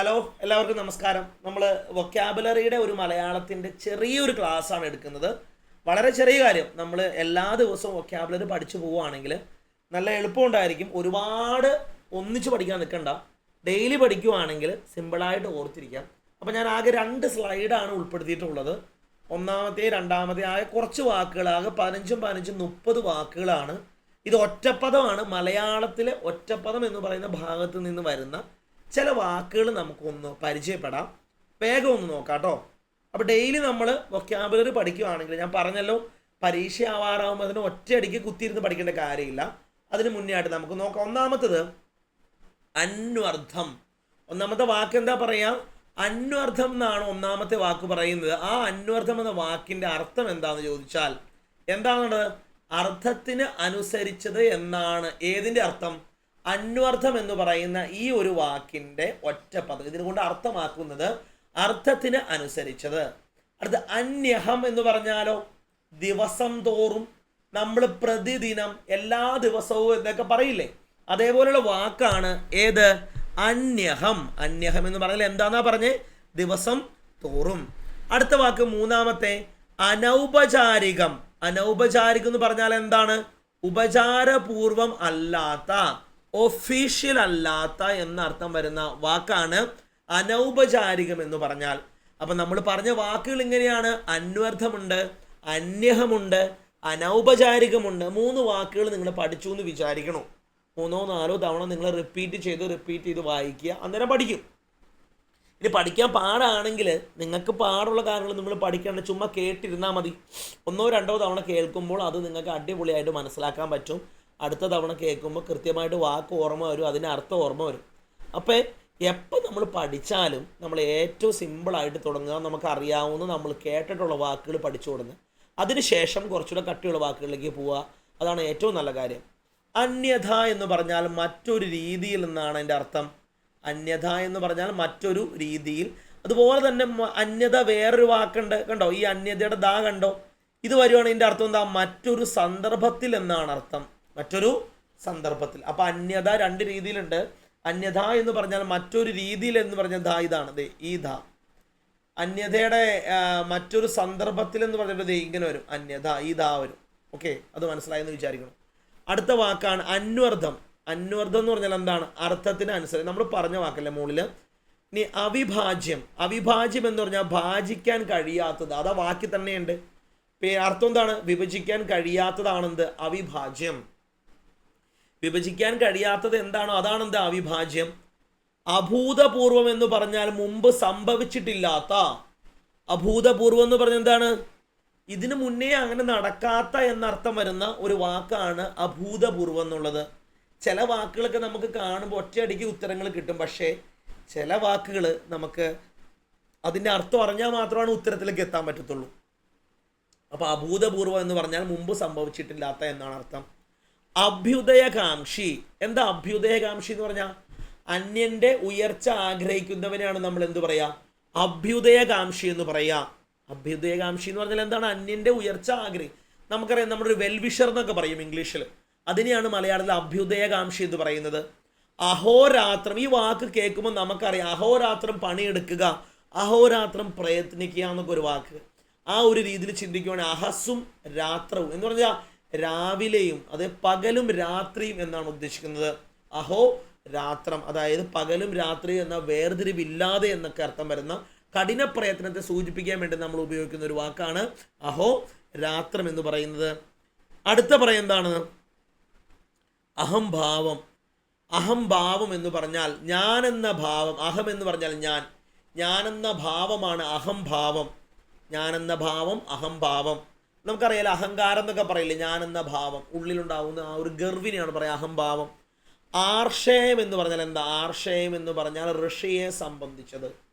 Hello എല്ലാവർക്കും നമസ്കാരം. നമ്മൾ വൊക്കാബുലറിയുടെ ഒരു മലയാളത്തിന്റെ ചെറിയൊരു ക്ലാസ്സാണ് എടുക്കുന്നത്. വളരെ ചെറിയ കാര്യം. നമ്മൾ എല്ലാ ദിവസവും വൊക്കാബുലറി പഠിച്ചു പോവുകയാണെങ്കിൽ നല്ല എളുപ്പമുണ്ടായിരിക്കും ഒരുപാട് ഒന്നിച്ച് പഠിക്കാൻ നിൽക്കണ്ട. ഡെയിലി പഠിക്കുവാണെങ്കിൽ സിമ്പിളായിട്ട് ഓർത്തിരിക്കാം. അപ്പോൾ ഞാൻ ആകെ രണ്ട് സ്ലൈഡാണ് ഉൾപ്പെടുത്തിയിട്ടുള്ളത്. ഒന്നാമത്തെ രണ്ടാമത്തെ ആകെ കുറച്ച് വാക്കുകൾ ആകെ പതിനഞ്ചും പതിനഞ്ചും മുപ്പത് വാക്കുകളാണ്. ഇത് ഒറ്റപ്പദമാണ്. മലയാളത്തിലെ ഒറ്റപ്പദം എന്ന് പറയുന്ന ഭാഗത്ത് നിന്ന് വരുന്ന ചില വാക്കുകൾ നമുക്കൊന്ന് പരിചയപ്പെടാം. വേഗം ഒന്ന് നോക്കാം കേട്ടോ അപ്പോൾ ഡെയിലി നമ്മൾ വൊക്കാബുലറി പഠിക്കുകയാണെങ്കിൽ ഞാൻ പറഞ്ഞല്ലോ പരീക്ഷ ആവാറാകുമ്പോൾ അതിന് ഒറ്റയടിക്ക് കുത്തിയിരുന്ന് പഠിക്കേണ്ട കാര്യമില്ല. അതിന് മുന്നേ ആയിട്ട് നമുക്ക് നോക്കാം. ഒന്നാമത്തത് അന്വർത്ഥം. ഒന്നാമത്തെ വാക്ക് എന്താ പറയുക അന്വർത്ഥം എന്നാണ് ഒന്നാമത്തെ വാക്ക് പറയുന്നത്. ആ അന്വർത്ഥം എന്ന വാക്കിന്റെ അർത്ഥം എന്താണെന്ന് ചോദിച്ചാൽ എന്താണ്? അർത്ഥത്തിന് അനുസരിച്ചത് എന്നാണ്. ഏതിന്റെ അർത്ഥം? അന്വർത്ഥം എന്ന് പറയുന്ന ഈ ഒരു വാക്കിന്റെ ഒറ്റ പദം. ഇതിനെ കൊണ്ട് അർത്ഥമാക്കുന്നത് അർത്ഥത്തിന് അനുസരിച്ചത്. അടുത്ത അന്യഹം എന്ന് പറഞ്ഞാലോ? ദിവസം തോറും നമ്മൾ പ്രതിദിനം എല്ലാ ദിവസവും എന്നൊക്കെ പറയില്ലേ? അതേപോലെയുള്ള വാക്കാണ് ഏത്? അന്യഹം. അന്യഹം എന്ന് പറഞ്ഞാൽ എന്താന്നാ പറഞ്ഞേ? ദിവസം തോറും. അടുത്ത വാക്ക് മൂന്നാമത്തെ അനൗപചാരികം. അനൗപചാരികം എന്ന് പറഞ്ഞാൽ എന്താണ്? ഉപചാരപൂർവം അല്ലാത്ത. ഒഫീഷ്യൽ അല്ലാത്ത എന്നർത്ഥം വരുന്ന വാക്കാണ് അനൗപചാരികം എന്ന് പറഞ്ഞാൽ. അപ്പം നമ്മൾ പറഞ്ഞ വാക്കുകൾ ഇങ്ങനെയാണ്. അന്വർത്ഥമുണ്ട് അന്യഹമുണ്ട് അനൗപചാരികമുണ്ട്. മൂന്ന് വാക്കുകൾ നിങ്ങൾ പഠിച്ചു എന്ന് വിചാരിക്കണോ. മൂന്നോ നാലോ തവണ നിങ്ങൾ റിപ്പീറ്റ് ചെയ്ത് റിപ്പീറ്റ് ചെയ്ത് വായിക്കുക. അന്നേരം പഠിക്കും. ഇനി പഠിക്കാൻ പാടാണെങ്കിൽ നിങ്ങൾക്ക് പാടുള്ള കാര്യങ്ങൾ നിങ്ങൾ പഠിക്കേണ്ട ചുമ്മാ കേട്ടിരുന്നാൽ മതി. ഒന്നോ രണ്ടോ തവണ കേൾക്കുമ്പോൾ അത് നിങ്ങൾക്ക് അടിപൊളിയായിട്ട് മനസ്സിലാക്കാൻ പറ്റും. അടുത്ത തവണ കേൾക്കുമ്പോൾ കൃത്യമായിട്ട് വാക്ക് ഓർമ്മ വരും അതിന് അർത്ഥം ഓർമ്മ വരും. അപ്പോൾ എപ്പോൾ നമ്മൾ പഠിച്ചാലും നമ്മൾ ഏറ്റവും സിമ്പിളായിട്ട് തുടങ്ങുക നമുക്ക് അറിയാവുന്ന നമ്മൾ കേട്ടിട്ടുള്ള വാക്കുകൾ പഠിച്ചു തുടങ്ങുക അതിനുശേഷം കുറച്ചുകൂടെ കട്ടിയുള്ള വാക്കുകളിലേക്ക് പോവുക അതാണ് ഏറ്റവും നല്ല കാര്യം. അന്യഥ എന്ന് പറഞ്ഞാൽ മറ്റൊരു രീതിയിൽ എന്നാണ് എന്റെ അർത്ഥം. അന്യഥ എന്ന് പറഞ്ഞാൽ മറ്റൊരു രീതിയിൽ. അതുപോലെ തന്നെ അന്യത വേറൊരു വാക്കുണ്ട് കണ്ടോ? ഈ അന്യതയുടെ ദാ കണ്ടോ? ഇത് വരുവാണെങ്കിൽ ഇതിന്റെ അർത്ഥം എന്താ? മറ്റൊരു സന്ദർഭത്തിൽ എന്നാണ് അർത്ഥം. മറ്റൊരു സന്ദർഭത്തിൽ. അപ്പൊ അന്യത രണ്ട് രീതിയിലുണ്ട്. അന്യഥ എന്ന് പറഞ്ഞാൽ മറ്റൊരു രീതിയിൽ എന്ന് പറഞ്ഞാൽ ദാ ഇതാണ്. ദേ ഈ ധ അന്യതയുടെ മറ്റൊരു സന്ദർഭത്തിൽ എന്ന് പറഞ്ഞിട്ട് ദേ ഇങ്ങനെ വരും. അന്യത ഈ ധാ വരും. ഓക്കെ? അത് മനസ്സിലായെന്ന് വിചാരിക്കണം അടുത്ത വാക്കാണ് അന്വർത്ഥം. അന്വർത്ഥം എന്ന് പറഞ്ഞാൽ എന്താണ്? അർത്ഥത്തിന് അനുസരിച്ച് നമ്മൾ പറഞ്ഞ വാക്കല്ലേ മുകളിൽ ഇനി അവിഭാജ്യം. അവിഭാജ്യം എന്ന് പറഞ്ഞാൽ ഭാജിക്കാൻ കഴിയാത്തത്. അതാ വാക്കി തന്നെയുണ്ട്. അർത്ഥം എന്താണ്? വിഭജിക്കാൻ കഴിയാത്തതാണെന്ത്? അവിഭാജ്യം. വിഭജിക്കാൻ കഴിയാത്തത് എന്താണോ അതാണ് എന്താ അവിഭാജ്യം. അഭൂതപൂർവം എന്ന് പറഞ്ഞാൽ മുമ്പ് സംഭവിച്ചിട്ടില്ലാത്ത. അഭൂതപൂർവം എന്ന് പറഞ്ഞ എന്താണ്? ഇതിനു മുന്നേ അങ്ങനെ നടക്കാത്ത എന്നർത്ഥം വരുന്ന ഒരു വാക്കാണ് അഭൂതപൂർവം എന്നുള്ളത്. ചില വാക്കുകളൊക്കെ നമുക്ക് കാണുമ്പോൾ ഒറ്റയടിക്ക് ഉത്തരങ്ങൾ കിട്ടും. പക്ഷേ ചില വാക്കുകൾ നമുക്ക് അതിന്റെ അർത്ഥം അറിഞ്ഞാൽ മാത്രമാണ് ഉത്തരത്തിലേക്ക് എത്താൻ പറ്റത്തുള്ളൂ. അപ്പോൾ അഭൂതപൂർവം എന്ന് പറഞ്ഞാൽ മുമ്പ് സംഭവിച്ചിട്ടില്ലാത്ത എന്നാണ് അർത്ഥം. അഭ്യുദയകാംക്ഷി. എന്താ അഭ്യുദയകാംക്ഷി എന്ന് പറഞ്ഞാൽ അന്യന്റെ ഉയർച്ച ആഗ്രഹിക്കുന്നവനെയാണ് നമ്മൾ എന്ത് പറയാ? അഭ്യുദയകാംക്ഷി എന്ന് പറയാ. അഭ്യുദയകാംക്ഷി എന്ന് പറഞ്ഞാൽ എന്താണ്? അന്യന്റെ ഉയർച്ച ആഗ്രഹി നമുക്കറിയാം നമ്മുടെ ഒരു വെൽവിഷർ എന്നൊക്കെ പറയും ഇംഗ്ലീഷിൽ അതിനെയാണ് മലയാളത്തിൽ അഭ്യുദയകാംക്ഷി എന്ന് പറയുന്നത്. അഹോരാത്രം ഈ വാക്ക് കേൾക്കുമ്പോൾ നമുക്കറിയാം അഹോരാത്രം പണിയെടുക്കുക അഹോരാത്രം പ്രയത്നിക്കുക എന്നൊക്കെ ഒരു വാക്ക്. ആ ഒരു രീതിയിൽ ചിന്തിക്കുവാണെങ്കിൽ അഹസ്സും രാത്രവും എന്ന് പറഞ്ഞാൽ രാവിലെയും അത് പകലും രാത്രിയും എന്നാണ് ഉദ്ദേശിക്കുന്നത്. അഹോ രാത്രം അതായത് പകലും രാത്രിയും എന്ന വേർതിരിവില്ലാതെ എന്നൊക്കെ അർത്ഥം വരുന്ന കഠിന പ്രയത്നത്തെ സൂചിപ്പിക്കാൻ വേണ്ടി നമ്മൾ ഉപയോഗിക്കുന്ന ഒരു വാക്കാണ് അഹോ രാത്രം എന്ന് പറയുന്നത്. അടുത്ത പറയും എന്താണ്? അഹംഭാവം അഹംഭാവം എന്ന് പറഞ്ഞാൽ ഞാൻ എന്ന ഭാവം അഹം എന്ന് പറഞ്ഞാൽ ഞാൻ. ഞാനെന്ന ഭാവമാണ് അഹംഭാവം ഞാനെന്ന ഭാവം അഹംഭാവം നമുക്കറിയാലോ അഹങ്കാരം എന്നൊക്കെ പറയില്ലേ? എന്ന ഭാവം. ഉള്ളിലുണ്ടാവുന്ന ആ ഒരു ഗർവിനെയാണ് പറയുക അഹംഭാവം. ആർഷയം എന്ന് പറഞ്ഞാൽ എന്താ? ആർഷയം എന്ന് പറഞ്ഞാൽ ഋഷിയെ സംബന്ധിച്ചത്.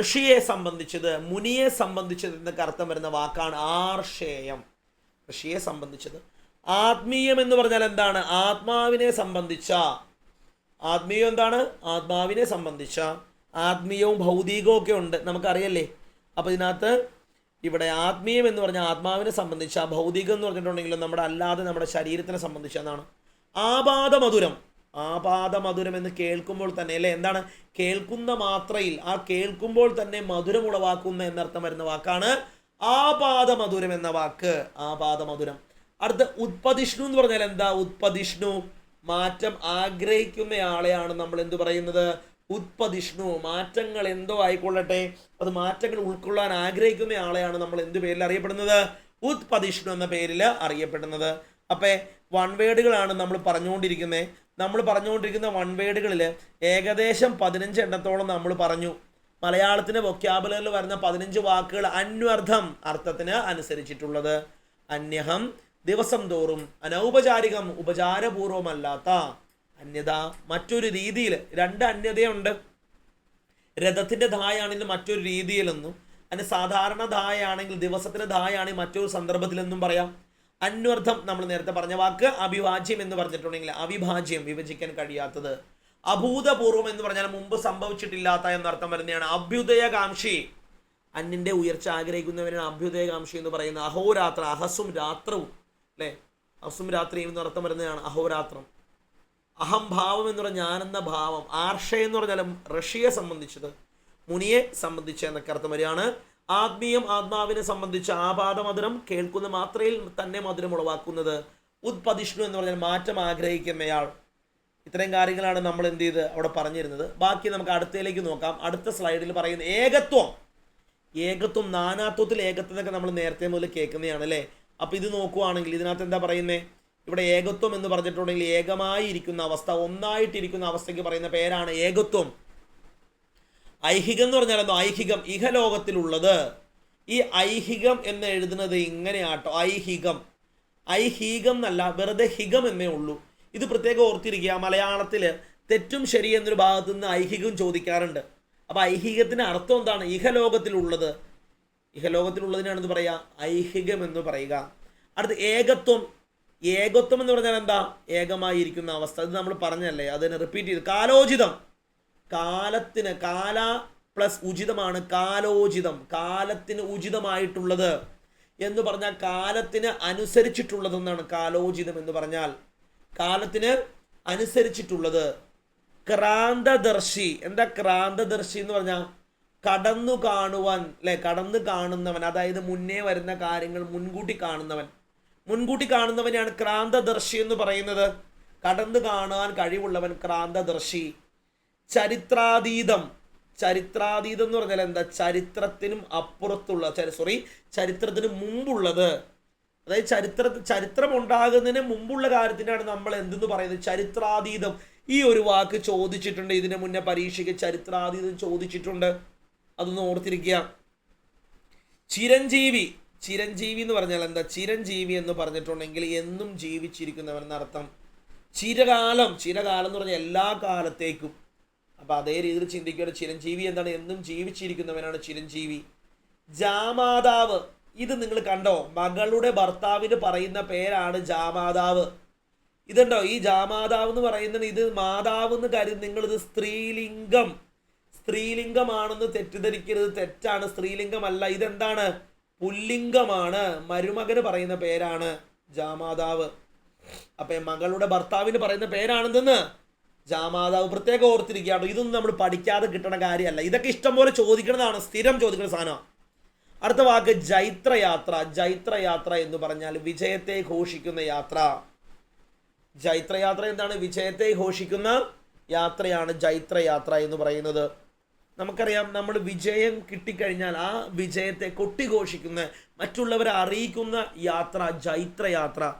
ഋഷിയെ സംബന്ധിച്ചത് മുനിയെ സംബന്ധിച്ചത് എന്നൊക്കെ അർത്ഥം വരുന്ന വാക്കാണ് ആർഷേയം. ഋഷിയെ സംബന്ധിച്ചത്. ആത്മീയം എന്ന് പറഞ്ഞാൽ എന്താണ്? ആത്മാവിനെ സംബന്ധിച്ച. ആത്മീയം എന്താണ്? ആത്മാവിനെ സംബന്ധിച്ച. ആത്മീയവും ഭൗതികവും ഒക്കെ ഉണ്ട്. നമുക്കറിയല്ലേ? അപ്പോൾ ഇതിനകത്ത് ഇവിടെ ആത്മീയം എന്ന് പറഞ്ഞാൽ ആത്മാവിനെ സംബന്ധിച്ച ഭൗതികം എന്ന് പറഞ്ഞിട്ടുണ്ടെങ്കിലും നമ്മുടെ അല്ലാതെ നമ്മുടെ ശരീരത്തിനെ സംബന്ധിച്ച എന്നാണ് ആപാദമധുരം. ആപാദ മധുരം എന്ന് കേൾക്കുമ്പോൾ തന്നെ അല്ലേ? എന്താണ്? കേൾക്കുന്ന മാത്രയിൽ ആ കേൾക്കുമ്പോൾ തന്നെ മധുരം ഉളവാക്കുന്ന എന്നർത്ഥം വരുന്ന വാക്കാണ് ആപാദ മധുരം എന്ന വാക്ക്. ആപാദ മധുരം അടുത്ത ഉത്പതിഷ്ണു എന്ന് പറഞ്ഞാൽ എന്താ? ഉത്പതിഷ്ണു. മാറ്റം ആഗ്രഹിക്കുന്നയാളെയാണ് നമ്മൾ എന്ത് പറയുന്നത്? ഉത്പതിഷ്ണു മാറ്റങ്ങൾ എന്തോ ആയിക്കൊള്ളട്ടെ. അത് മാറ്റങ്ങൾ ഉൾക്കൊള്ളാൻ ആഗ്രഹിക്കുന്ന ആളെയാണ് നമ്മൾ എന്ത് പേരിൽ അറിയപ്പെടുന്നത്? ഉത്പതിഷ്ണു എന്ന പേരിൽ അറിയപ്പെടുന്നത്. അപ്പേ വൺ വേഡുകളാണ് നമ്മൾ പറഞ്ഞുകൊണ്ടിരിക്കുന്നത് നമ്മൾ പറഞ്ഞുകൊണ്ടിരിക്കുന്ന വൺ വേർഡുകളിൽ ഏകദേശം പതിനഞ്ച് എണ്ണത്തോളം നമ്മൾ പറഞ്ഞു. മലയാളത്തിന് വൊക്യാബുലറിൽ വരുന്ന പതിനഞ്ച് വാക്കുകൾ അന്വർത്ഥം അർത്ഥത്തിന് അനുസരിച്ചിട്ടുള്ളത്. അന്യഹം ദിവസം തോറും അനൗപചാരികം ഉപചാരപൂർവമല്ലാത്ത അന്യത മറ്റൊരു രീതിയിൽ രണ്ട് അന്യതയുണ്ട്. രഥത്തിന്റെ ധായാണെങ്കിൽ മറ്റൊരു രീതിയിലെന്നും അതിന് സാധാരണ ധായാണെങ്കിൽ ദിവസത്തിന്റെ ധായാണെങ്കിൽ മറ്റൊരു സന്ദർഭത്തിലെന്നും പറയാം. അന്വർത്ഥം നമ്മൾ നേരത്തെ പറഞ്ഞ വാക്ക് അവിഭാജ്യം എന്ന് പറഞ്ഞിട്ടുണ്ടെങ്കിൽ അവിഭാജ്യം വിഭജിക്കാൻ കഴിയാത്തത്. അഭൂതപൂർവം എന്ന് പറഞ്ഞാൽ മുമ്പ് സംഭവിച്ചിട്ടില്ലാത്ത എന്നർത്ഥം വരുന്നതാണ്. അഭ്യുദയകാംക്ഷി. അന്നിന്റെ ഉയർച്ച ആഗ്രഹിക്കുന്നവരാണ് അഭ്യുദയകാംക്ഷി എന്ന് പറയുന്നത്. അഹോരാത്ര അഹസും രാത്രവും അല്ലേ? അഹസും രാത്രിയും എന്നർത്ഥം വരുന്നതാണ് അഹോരാത്രം. അഹംഭാവം എന്ന് പറഞ്ഞ ഞാനെന്ന ഭാവം. ആർഷ എന്ന് പറഞ്ഞാൽ ഋഷിയെ സംബന്ധിച്ചത് മുനിയെ സംബന്ധിച്ച് എന്നൊക്കെ അർത്ഥം വരികയാണ്. ആത്മീയം ആത്മാവിനെ സംബന്ധിച്ച് ആപാദ മധുരം കേൾക്കുന്ന മാത്രയിൽ തന്നെ മധുരം ഉളവാക്കുന്നത് ഉത്പതിഷ്ണു എന്ന് പറഞ്ഞാൽ മാറ്റം ആഗ്രഹിക്കുന്നയാൾ. ഇത്രയും കാര്യങ്ങളാണ് നമ്മൾ എന്ത് ചെയ്ത് അവിടെ പറഞ്ഞിരുന്നത്. ബാക്കി നമുക്ക് അടുത്തയിലേക്ക് നോക്കാം. അടുത്ത സ്ലൈഡിൽ പറയുന്ന ഏകത്വം. ഏകത്വം നാനാത്വത്തിൽ ഏകത്വം എന്നൊക്കെ നമ്മൾ നേരത്തെ മുതൽ കേൾക്കുന്നതാണ് അല്ലേ? അപ്പം ഇത് നോക്കുവാണെങ്കിൽ ഇതിനകത്ത് എന്താ പറയുന്നത് ഇവിടെ ഏകത്വം എന്ന് പറഞ്ഞിട്ടുണ്ടെങ്കിൽ ഏകമായി ഇരിക്കുന്ന അവസ്ഥ ഒന്നായിട്ടിരിക്കുന്ന അവസ്ഥയ്ക്ക് പറയുന്ന പേരാണ് ഏകത്വം. ഐഹികം എന്ന് പറഞ്ഞാൽ എന്തോ? ഐഹികം. ഇഹലോകത്തിലുള്ളത്. ഈ ഐഹികം എന്ന് എഴുതുന്നത് ഇങ്ങനെയാട്ടോ. ഐഹികം. ഐഹികം എന്നല്ല വെറുതെ ഹികം എന്നേ ഉള്ളൂ. ഇത് പ്രത്യേകം ഓർത്തിരിക്കുക. മലയാളത്തിൽ തെറ്റും ശരി എന്നൊരു ഭാഗത്തു നിന്ന് ഐഹികം ചോദിക്കാറുണ്ട്. അപ്പോൾ ഐഹികത്തിന് അർത്ഥം എന്താണ്? ഇഹലോകത്തിലുള്ളത്. ഇഹലോകത്തിലുള്ളതിനാണെന്ന് പറയുക ഐഹികം എന്ന് പറയുക. അടുത്ത് ഏകത്വം. ഏകത്വം എന്ന് പറഞ്ഞാൽ എന്താ? ഏകമായിരിക്കുന്ന അവസ്ഥ. അത് നമ്മൾ പറഞ്ഞല്ലേ? അതിനെ റിപ്പീറ്റ് ചെയ്ത്. കാലോചിതം. കാലത്തിന് കാല പ്ലസ് ഉചിതമാണ് കാലോചിതം. കാലത്തിന് ഉചിതമായിട്ടുള്ളത് എന്ന് പറഞ്ഞാൽ കാലത്തിന് അനുസരിച്ചിട്ടുള്ളതെന്നാണ് കാലോചിതം എന്ന് പറഞ്ഞാൽ. കാലത്തിന് അനുസരിച്ചിട്ടുള്ളത്. ക്രാന്തദർശി. എന്താ ക്രാന്തദർശി എന്ന് പറഞ്ഞാൽ? കടന്നു കാണുവാൻ അല്ലെ? കടന്നു കാണുന്നവൻ. അതായത് മുന്നേ വരുന്ന കാര്യങ്ങൾ മുൻകൂട്ടി കാണുന്നവൻ. മുൻകൂട്ടി കാണുന്നവനെയാണ് ക്രാന്തദർശി എന്ന് പറയുന്നത്. കടന്നു കാണാൻ കഴിവുള്ളവൻ ക്രാന്തദർശി. ചരിത്രാതീതം. ചരിത്രാതീതം എന്ന് പറഞ്ഞാൽ എന്താ? ചരിത്രത്തിനും അപ്പുറത്തുള്ള സോറി ചരിത്രത്തിന് മുമ്പുള്ളത്. അതായത് ചരിത്ര ചരിത്രം ഉണ്ടാകുന്നതിന് മുമ്പുള്ള കാര്യത്തിനാണ് നമ്മൾ എന്തെന്ന് പറയുന്നത്? ചരിത്രാതീതം. ഈ ഒരു വാക്ക് ചോദിച്ചിട്ടുണ്ട്. ഇതിനു മുന്നേ പരീക്ഷയ്ക്ക് ചരിത്രാതീതം ചോദിച്ചിട്ടുണ്ട്. അതൊന്ന് ഓർത്തിരിക്കുക. ചിരഞ്ജീവി ചിരഞ്ജീവി എന്ന് പറഞ്ഞാൽ എന്താ? ചിരഞ്ജീവി എന്ന് പറഞ്ഞിട്ടുണ്ടെങ്കിൽ എന്നും ജീവിച്ചിരിക്കുന്നവൻ എന്നർത്ഥം ചിരകാലം. ചിരകാലം എന്ന് പറഞ്ഞാൽ എല്ലാ കാലത്തേക്കും. അപ്പം അതേ രീതിയിൽ ചിന്തിക്കുകയാണ് ചിരഞ്ജീവി എന്താണ്? എന്നും ജീവിച്ചിരിക്കുന്നവനാണ് ചിരഞ്ജീവി. ജാമാതാവ്. ഇത് നിങ്ങൾ കണ്ടോ? മകളുടെ ഭർത്താവിന് പറയുന്ന പേരാണ് ജാമാതാവ്. ഇതുണ്ടോ? ഈ ജാമാതാവ് എന്ന് പറയുന്നത് ഇത് മാതാവ് എന്ന് കരുതി നിങ്ങളിത് സ്ത്രീലിംഗം. സ്ത്രീലിംഗമാണെന്ന് തെറ്റിദ്ധരിക്കരുത്. തെറ്റാണ്. സ്ത്രീലിംഗമല്ല. ഇതെന്താണ്? പുല്ലിംഗമാണ്. മരുമകന് പറയുന്ന പേരാണ് ജാമാതാവ്. അപ്പൊ മകളുടെ ഭർത്താവിന് പറയുന്ന പേരാണെന്തെന്ന്? ജാമാതാവ് പ്രത്യേകം ഓർത്തിരിക്കുകയാണ്. ഇതൊന്നും നമ്മൾ പഠിക്കാതെ കിട്ടണ കാര്യമല്ല. ഇതൊക്കെ ഇഷ്ടം പോലെ ചോദിക്കുന്നതാണ് സ്ഥിരം ചോദിക്കുന്ന സാധനം അടുത്ത വാക്ക് ജൈത്രയാത്ര. ജൈത്രയാത്ര എന്ന് പറഞ്ഞാൽ വിജയത്തെ ഘോഷിക്കുന്ന യാത്ര. ജൈത്രയാത്ര എന്താണ്? വിജയത്തെ ഘോഷിക്കുന്ന യാത്രയാണ് ജൈത്രയാത്ര എന്ന് പറയുന്നത്. നമുക്കറിയാം നമ്മൾ വിജയം കിട്ടിക്കഴിഞ്ഞാൽ ആ വിജയത്തെ കൊട്ടിഘോഷിക്കുന്ന മറ്റുള്ളവരെ അറിയിക്കുന്ന യാത്ര ജൈത്രയാത്ര.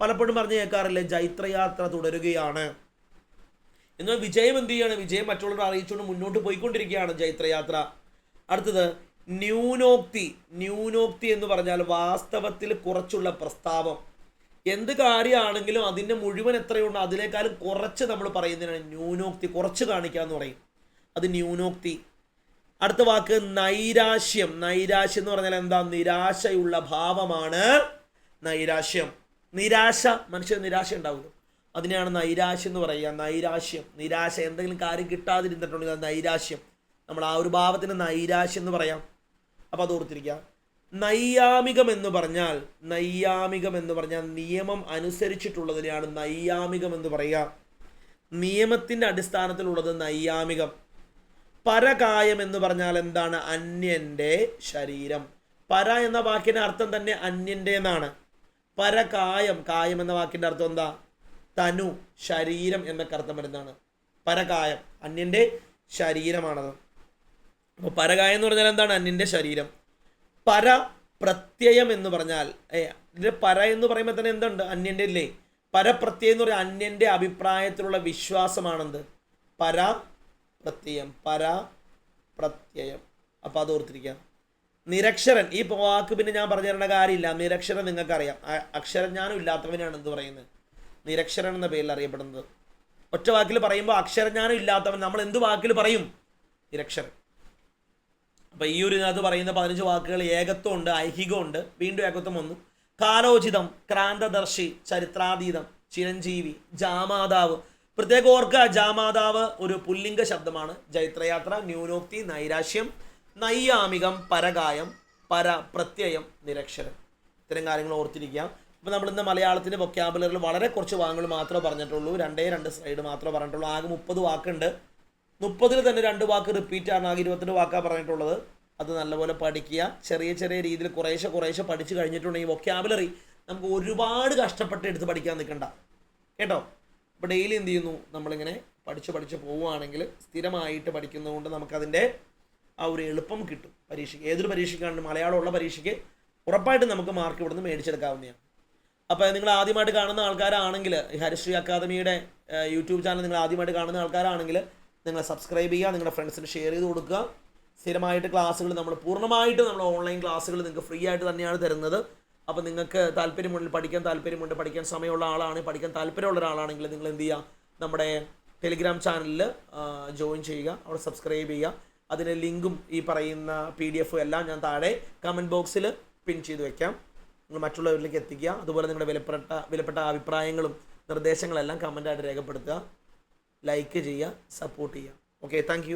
പലപ്പോഴും പറഞ്ഞു കേൾക്കാറില്ലേ ജൈത്രയാത്ര തുടരുകയാണ്. എന്നാൽ വിജയം എന്ത് ചെയ്യാണ്? വിജയം മറ്റുള്ളവരെ അറിയിച്ചുകൊണ്ട് മുന്നോട്ട് പോയിക്കൊണ്ടിരിക്കുകയാണ് ജൈത്രയാത്ര. അടുത്തത് ന്യൂനോക്തി. ന്യൂനോക്തി എന്ന് പറഞ്ഞാൽ വാസ്തവത്തിൽ കുറച്ചുള്ള പ്രസ്താവം. എന്ത് കാര്യമാണെങ്കിലും അതിന്റെ മുഴുവൻ എത്രയുണ്ടോ? അതിനേക്കാളും കുറച്ച് നമ്മൾ പറയുന്നതിനാണ് ന്യൂനോക്തി. കുറച്ച് കാണിക്കുക എന്ന് പറയും. അത് ന്യൂനോക്തി. അടുത്ത വാക്ക് നൈരാശ്യം. നൈരാശ്യം എന്ന് പറഞ്ഞാൽ എന്താ? നിരാശയുള്ള ഭാവമാണ് നൈരാശ്യം. നിരാശ മനുഷ്യർ നിരാശ ഉണ്ടാവുള്ളൂ അതിനെയാണ് നൈരാശ്യം എന്ന് പറയുക. നൈരാശ്യം. നിരാശ. എന്തെങ്കിലും കാര്യം കിട്ടാതിരുന്നിട്ടുണ്ടെങ്കിൽ അത് നൈരാശ്യം. നമ്മൾ ആ ഒരു ഭാവത്തിന് നൈരാശ്യം എന്ന് പറയാം. അപ്പോൾ അത് ഓർത്തിരിക്കുക. നൈയാമികം എന്ന് പറഞ്ഞാൽ നൈയാമികം എന്ന് പറഞ്ഞാൽ നിയമം അനുസരിച്ചിട്ടുള്ളതിനെയാണ് നൈയാമികം എന്ന് പറയുക. നിയമത്തിന്റെ അടിസ്ഥാനത്തിലുള്ളത് നൈയാമികം. പരകായം എന്ന് പറഞ്ഞാൽ എന്താണ്? അന്യന്റെ ശരീരം. പര എന്ന വാക്കിന്റെ അർത്ഥം തന്നെ അന്യന്റെ എന്നാണ്. പരകായം കായം എന്ന വാക്കിന്റെ അർത്ഥം എന്താ? തനു ശരീരം എന്നൊക്കെ അർത്ഥം വരുന്നതാണ്. പരകായം അന്യന്റെ ശരീരമാണത്. അപ്പോൾ പരകായം എന്ന് പറഞ്ഞാൽ എന്താണ്? അന്യന്റെ ശരീരം. പര പ്രത്യയം എന്ന് പറഞ്ഞാൽ ഏ പര എന്ന് പറയുമ്പോൾ തന്നെ എന്തുണ്ട്? അന്യന്റെ ഇല്ലേ പരപ്രത്യയം എന്ന് പറഞ്ഞാൽ അന്യന്റെ അഭിപ്രായത്തിലുള്ള വിശ്വാസമാണെന്ത്? പര പ്രത്യയം പര പ്രത്യയം അപ്പോൾ അത് ഓർത്തിരിക്കുക. നിരക്ഷരൻ ഈ വാക്ക് പിന്നെ ഞാൻ പറഞ്ഞു തരേണ്ട കാര്യമില്ല. നിരക്ഷരൻ നിങ്ങൾക്കറിയാം. അക്ഷരജ്ഞാനം ഇല്ലാത്തവനാണ് എന്ത് പറയുന്നത്? നിരക്ഷരൻ എന്ന പേരിൽ അറിയപ്പെടുന്നത്. ഒറ്റ വാക്കിൽ പറയുമ്പോൾ അക്ഷരജ്ഞാനം ഇല്ലാത്തവൻ നമ്മൾ എന്ത് വാക്കിൽ പറയും? നിരക്ഷരൻ. അപ്പൊ ഈ ഒരു ഇതിനകത്ത് പറയുന്ന പതിനഞ്ച് വാക്കുകൾ ഏകത്വമുണ്ട് ഐഹികമുണ്ട് വീണ്ടും ഏകത്വം വന്നു. കാലോചിതം ക്രാന്തദർശി ചരിത്രാതീതം ചിരഞ്ജീവി ജാമാതാവ് പ്രത്യേകം ഓർക്ക ജാമാതാവ് ഒരു പുല്ലിംഗ ശബ്ദമാണ്. ജൈത്രയാത്ര ന്യൂനോക്തി നൈരാശ്യം നൈയാമികം പരകായം പര പ്രത്യയം നിരക്ഷരം ഇത്തരം കാര്യങ്ങൾ ഓർത്തിരിക്കുക. അപ്പോൾ നമ്മൾ ഇന്ന് മലയാളത്തിന്റെ വൊക്കാബുലറിൽ വളരെ കുറച്ച് വാക്കുകൾ മാത്രമേ പറഞ്ഞിട്ടുള്ളൂ. രണ്ടേ രണ്ട് സ്ലൈഡ് മാത്രമേ പറഞ്ഞിട്ടുള്ളൂ. ആകെ മുപ്പത് വാക്കുണ്ട്. മുപ്പതിൽ തന്നെ രണ്ട് വാക്ക് റിപ്പീറ്റ് ആണ്. ആകെ ഇരുപത്തിന്റെ വാക്കാണ് പറഞ്ഞിട്ടുള്ളത്. അത് നല്ലപോലെ പഠിക്കുക. ചെറിയ ചെറിയ രീതിയിൽ കുറേശ്ശെ കുറേശ്ശെ പഠിച്ചു കഴിഞ്ഞിട്ടുണ്ടെങ്കിൽ വൊക്കാബുലറി നമുക്ക് ഒരുപാട് കഷ്ടപ്പെട്ട് എടുത്ത് പഠിക്കാൻ നിൽക്കണ്ട. കേട്ടോ? അപ്പോൾ ഡെയിലി എന്ത് ചെയ്യുന്നു? നമ്മളിങ്ങനെ പഠിച്ച് പഠിച്ച് പോവുകയാണെങ്കിൽ സ്ഥിരമായിട്ട് പഠിക്കുന്നതുകൊണ്ട് നമുക്കതിന്റെ ആ ഒരു എളുപ്പം കിട്ടും പരീക്ഷയ്ക്ക്. ഏതൊരു പരീക്ഷയ്ക്കാണെങ്കിലും മലയാളമുള്ള പരീക്ഷയ്ക്ക് ഉറപ്പായിട്ടും നമുക്ക് മാർക്ക് ഇവിടുന്ന് മേടിച്ചെടുക്കാവുന്നതാണ്. അപ്പോൾ നിങ്ങൾ ആദ്യമായിട്ട് കാണുന്ന ആൾക്കാരാണെങ്കിൽ ഹരിശ്രീ അക്കാദമിയുടെ യൂട്യൂബ് ചാനൽ നിങ്ങൾ ആദ്യമായിട്ട് കാണുന്ന ആൾക്കാരാണെങ്കിൽ നിങ്ങൾ സബ്സ്ക്രൈബ് ചെയ്യുക നിങ്ങളുടെ ഫ്രണ്ട്സിന് ഷെയർ ചെയ്ത് കൊടുക്കുക. സ്ഥിരമായിട്ട് ക്ലാസ്സുകൾ നമ്മൾ പൂർണമായിട്ട് നമ്മൾ ഓൺലൈൻ ക്ലാസ്സുകൾ നിങ്ങൾക്ക് ഫ്രീ ആയിട്ട് തന്നെയാണ് തരുന്നത്. അപ്പോൾ നിങ്ങൾക്ക് താല്പര്യമുണ്ട് പഠിക്കാൻ താല്പര്യമുണ്ട് പഠിക്കാൻ സമയമുള്ള ആളാണ് പഠിക്കാൻ താല്പര്യമുള്ള ഒരാളാണെങ്കിൽ നിങ്ങൾ എന്ത് ചെയ്യുക നമ്മുടെ ടെലിഗ്രാം ചാനലിൽ ജോയിൻ ചെയ്യുക അവിടെ സബ്സ്ക്രൈബ് ചെയ്യുക. അതിന്റെ ലിങ്കും ഈ പറയുന്ന പി ഡി എഫും എല്ലാം ഞാൻ താഴെ കമന്റ് ബോക്സിൽ പിൻ ചെയ്ത് വെക്കാം. നിങ്ങൾ മറ്റുള്ളവരിലേക്ക് എത്തിക്കുക. അതുപോലെ നിങ്ങളുടെ വിലപ്പെട്ട വിലപ്പെട്ട അഭിപ്രായങ്ങളും നിർദ്ദേശങ്ങളെല്ലാം കമന്റായിട്ട് രേഖപ്പെടുത്തുക. ലൈക്ക് ചെയ്യുക സപ്പോർട്ട് ചെയ്യുക. Okay thank